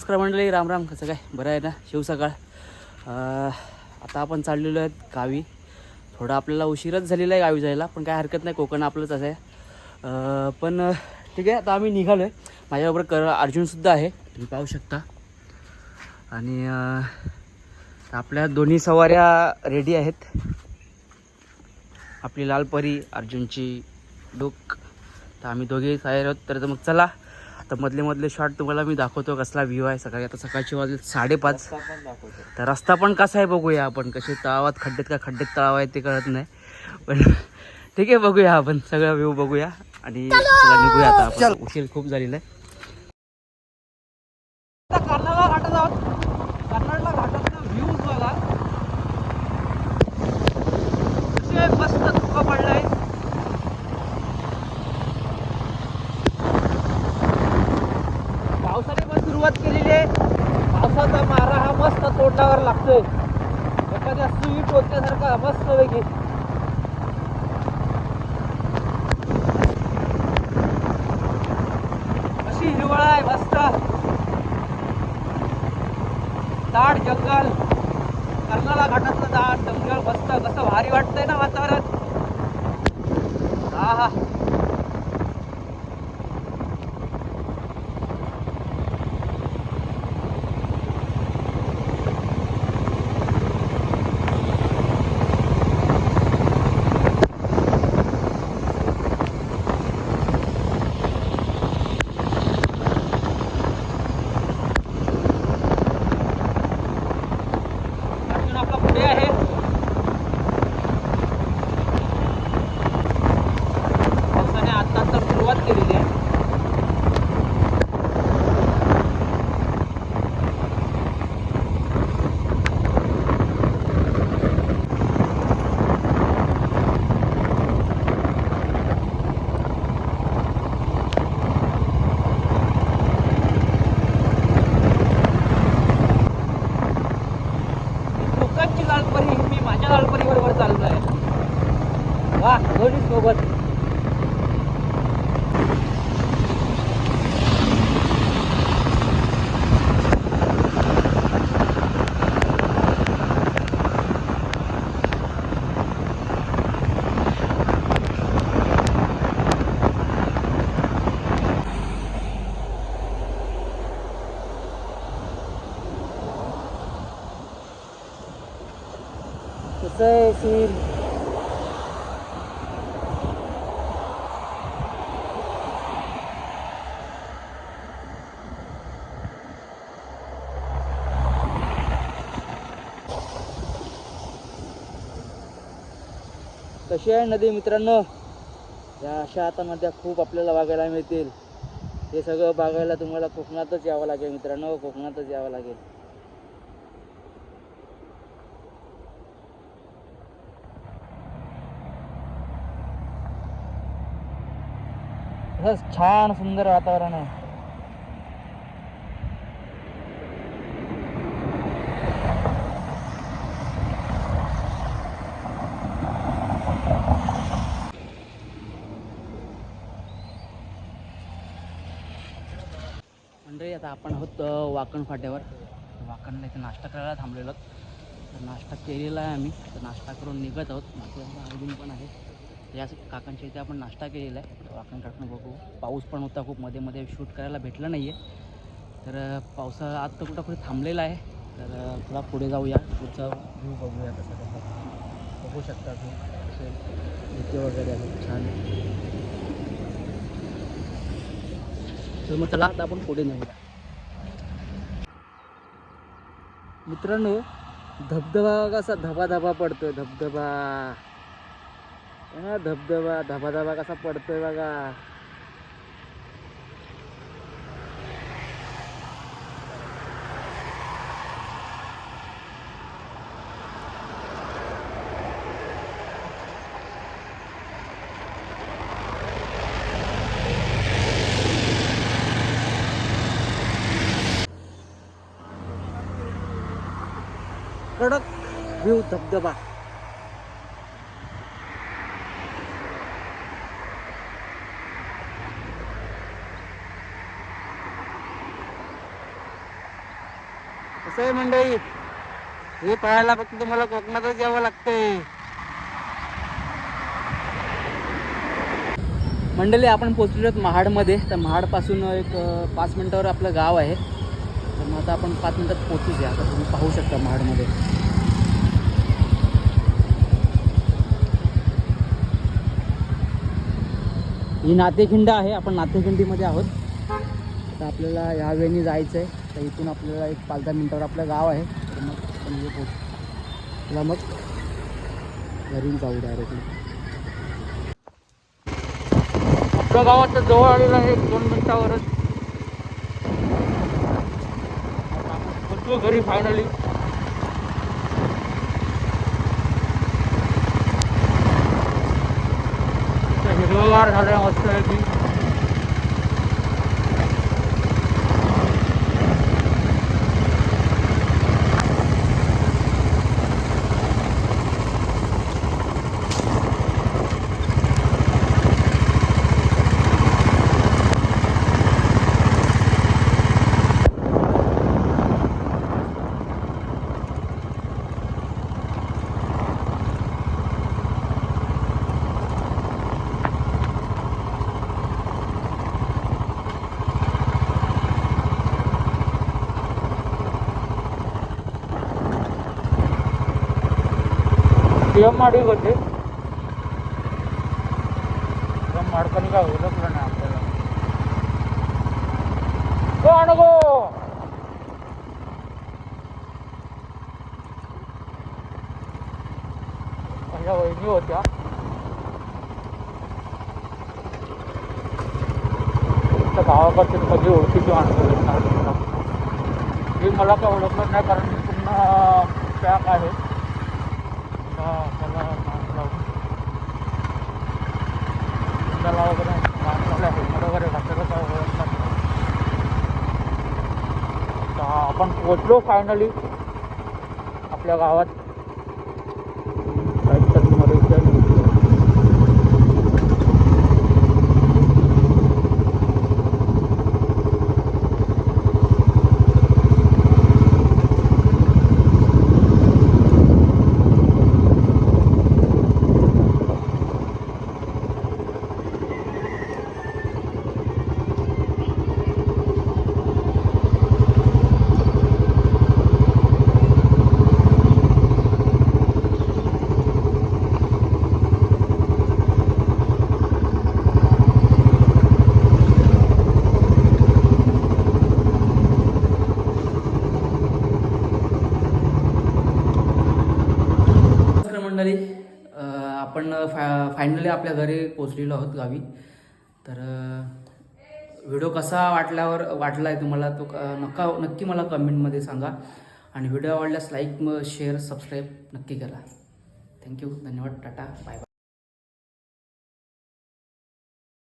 नमस्कार मंडळी राम राम. कसं काय? बरं आहे ना? शिव सकाळ. आता आपण चाललेलो आहेत गावी. थोडा आपल्याला उशीरच झालेला आहे गावी जायला पण काय हरकत नाही. कोकण आपलंच असं आहे. पण ठीक आहे. आता आम्ही निघालो आहे माझ्याबरोबर कर अर्जुनसुद्धा आहे. तुम्ही पाहू शकता. आणि आपल्या दोन्ही सवाऱ्या रेडी आहेत. आपली लालपरी अर्जुनची डोक तर आम्ही दोघे तयार आहोत. तर मग चला. आता मधले मधले शॉट तुम्हाला मी दाखवतो कसला व्ह्यू आहे. सकाळी आता सकाळची वाजले साडेपाच. तर रस्ता पण कसा आहे बघूया आपण. कसे तळावात खड्डेत का खड्डेत तळाव आहे ते कळत नाही. पण ठीक आहे बघूया आपण. सगळा व्ह्यू बघूया. आणि चला! निघूया आता आपण. उशीर खूप झालेला आहे कर्नाळा घाटात आहोत कर्नाळा घाटातला व्ह्यू बघा कसे मस्त धुका पडलाय पावसाने पण सुरुवात केलेली आहे पावसाचा मारा हा मस्त तोंडावर लागतोय. एखाद्या स्वीट होत्यासारखा मस्त वेगळी अशी हिरवळ आहे मस्त. दाट जंगल. कर्नाला घाटातलं दाट जंगल मस्त कसं भारी वाटतंय ना वातावरण. हा हा अर्जुन आपला पुढे आहे पावसाने आता तर सुरुवात केलेली आहे लोकांची लालपरी मी माझ्या लालपरी बरोबर चाललो आहे वा दोन्ही सोबत कसं कशी आहे नदी मित्रांनो? या अशा आता नद्या खूप आपल्याला बघायला मिळतील. हे सगळं बघायला तुम्हाला कोकणातच यावं लागेल मित्रांनो. कोकणातच यावं लागेल. तसंच छान सुंदर वातावरण आहे. मंडळी आता आपण आहोत वाकण फाट्यावर. वाकणला इथे नाश्ता करायला थांबलेलो तर नाश्ता केलेला आहे आम्ही. तर नाश्ता करून निघत आहोत. माझं अजून पण आहे. या काकांच्या इथे आपण नाश्ता केलेला आहे. काकांकडून बघू. पाऊस पण होता खूप. मध्ये मध्ये शूट करायला भेटलं नाही आहे तर अ, पावसा आत्ता कुठं कुठे थांबलेला आहे. तर थोडा पुढे जाऊया. पुढचा व्ह्यू बघूया कसा कसा बघू शकता तू कसे वगैरे आहे छान. तर मग चला आता आपण पुढे नेऊया मित्रांनो धबधबा कसा धबा धबा पडतोय. धबधबा. हा धबधबा धबाधबा कसा पडतोय बघा. कडक व्ह्यू धबधबा. कसं आहे मंडळी? हे पाहायला फक्त तुम्हाला कोकणातच यावं लागतंय. मंडळी आपण पोचलेलो आहोत महाडमध्ये. तर महाडपासून एक पाच मिनटावर आपलं गाव आहे. तर मग आता आपण पाच मिनटात पोचूच या आता तुम्ही पाहू शकता महाडमध्ये. ही नातेखिंड आहे. आपण नातेखिंडीमध्ये आहोत. तर आपल्याला या वेळी जायचं आहे तर इथून आपल्याला एक पाच दहा मिनटावर आपलं गाव आहे. तर मग म्हणजे पोच मग. घरी जाऊ डायरेक्टली आपल्या गावात जवळ आलेलं आहे एक दोन मिनटावरच. आता घरी फायनली हिरवगार झालं मस्त आहे. की एम माडी ಗೊತ್ತಿ माडकणी काय ओळखलं नाही आपल्याला. कोण गो माझ्या वहिनी होत्या. त्या गावाकडचे सगळी ओळखीची माणसं भेटणार मी मला काय ओळखलं नाही कारण मी पूर्ण पॅक आहे. हा, त्याला त्याला वगैरे मास्क हेल्मेट वगैरे घातलेलं काय ओळखलं नाही. आपण पोचलो फायनली आपल्या गावात काहीतरी मरेशियन. नमस्कार मंडळी अ, आपण फा फायनली आपल्या घरी पोचलेलो आहोत गावी. तर व्हिडिओ कसा वाटल्यावर वाटला आहे तुम्हाला तो क- नक्का नक्की मला कमेंटमध्ये सांगा. आणि व्हिडिओ आवडल्यास लाईक शेअर सबस्क्राईब नक्की करा. थँक्यू धन्यवाद. टाटा. Bye bye